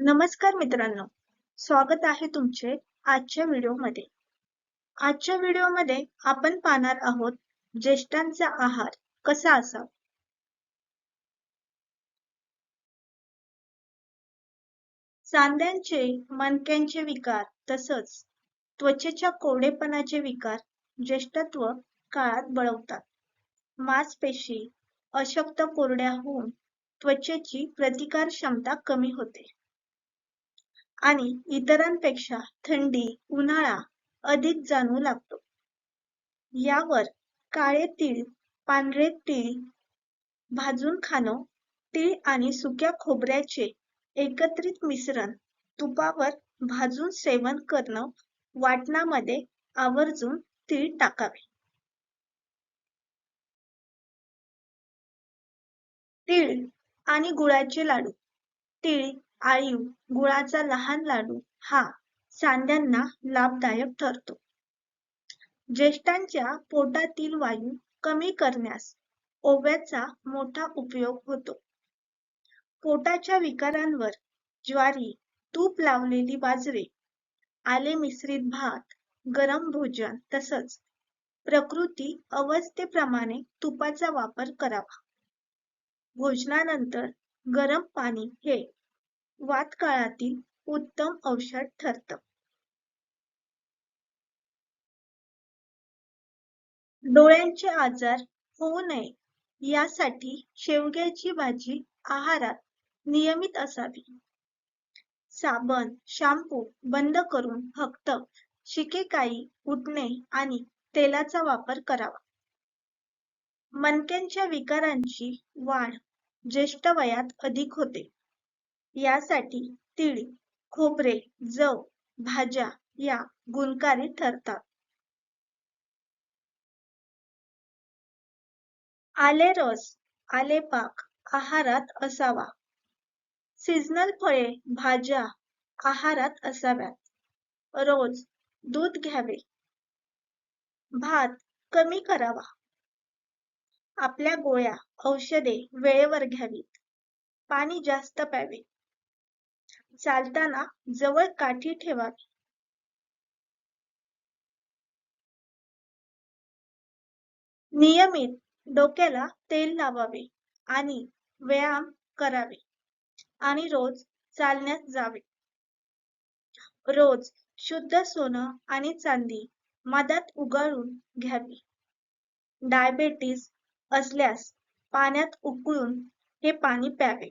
नमस्कार मित्रांनो. स्वागत आहे तुमचे आजच्या व्हिडिओमध्ये. आजच्या व्हिडिओमध्ये आपण पाहणार आहोत ज्येष्ठांचा आहार कसा असावा? सांध्यांचे मणक्यांचे विकार तसंच त्वचेच्या कोरडेपणाचे विकार ज्येष्ठत्व काळात बळवतात. मांसपेशी अशक्त कोरड्या होऊन त्वचेची प्रतिकार क्षमता कमी होते. आणि इतरांपेक्षा थंडी उन्हाळा अधिक जाणवू लागतो. यावर काळे तीळ पांढरे तीळ भाजून खाणं तीळ आणि सुक्या खोबऱ्याचे एकत्रित मिश्रण तुपावर भाजून सेवन करणं वाटणामध्ये आवर्जून तीळ टाकावे. तीळ आणि गुळाचे लाडू. तीळ आळीव गुळाचा लहान लाडू हा सांध्यांना लाभदायक ठरतो. ज्येष्ठांच्या पोटातील वायू कमी करण्यास ओव्याचा मोठा उपयोग होतो. पोटाच्या विकारांवर ज्वारी तूप लावलेली बाजरी आले मिश्रित भात गरम भोजन तसंच प्रकृती अवस्थेप्रमाणे तुपाचा वापर करावा. भोजनानंतर गरम पाणी हे वात काळातील उत्तम औषध ठरतं. डोळ्यांचे आजार होऊ नये यासाठी शेवग्याची भाजी आहारात नियमित असावी. साबण शॅम्पू बंद करून फक्त शिकेकाई उठणे आणि तेलाचा वापर करावा. मणक्यांच्या विकारांची वाढ ज्येष्ठ वयात अधिक होते. यासाठी तीळ खोबरे जव भाज्या या गुणकारी ठरतात. आले रस आले पाक आहारात असावा. सीझनल फळे भाज्या आहारात असाव्यात. रोज दूध घ्यावे. भात कमी करावा. आपल्या गोळ्या औषधे वेळेवर घ्यावीत. पाणी जास्त प्यावे. चालताना जवळ काठी ठेवावी नियमित डोक्याला तेल लावावे आणि व्यायाम करावे आणि रोज चालण्यास जावे. रोज शुद्ध सोनं आणि चांदी मधात उगाळून घ्यावी. डायबेटीस असल्यास पाण्यात उकळून हे पाणी प्यावे.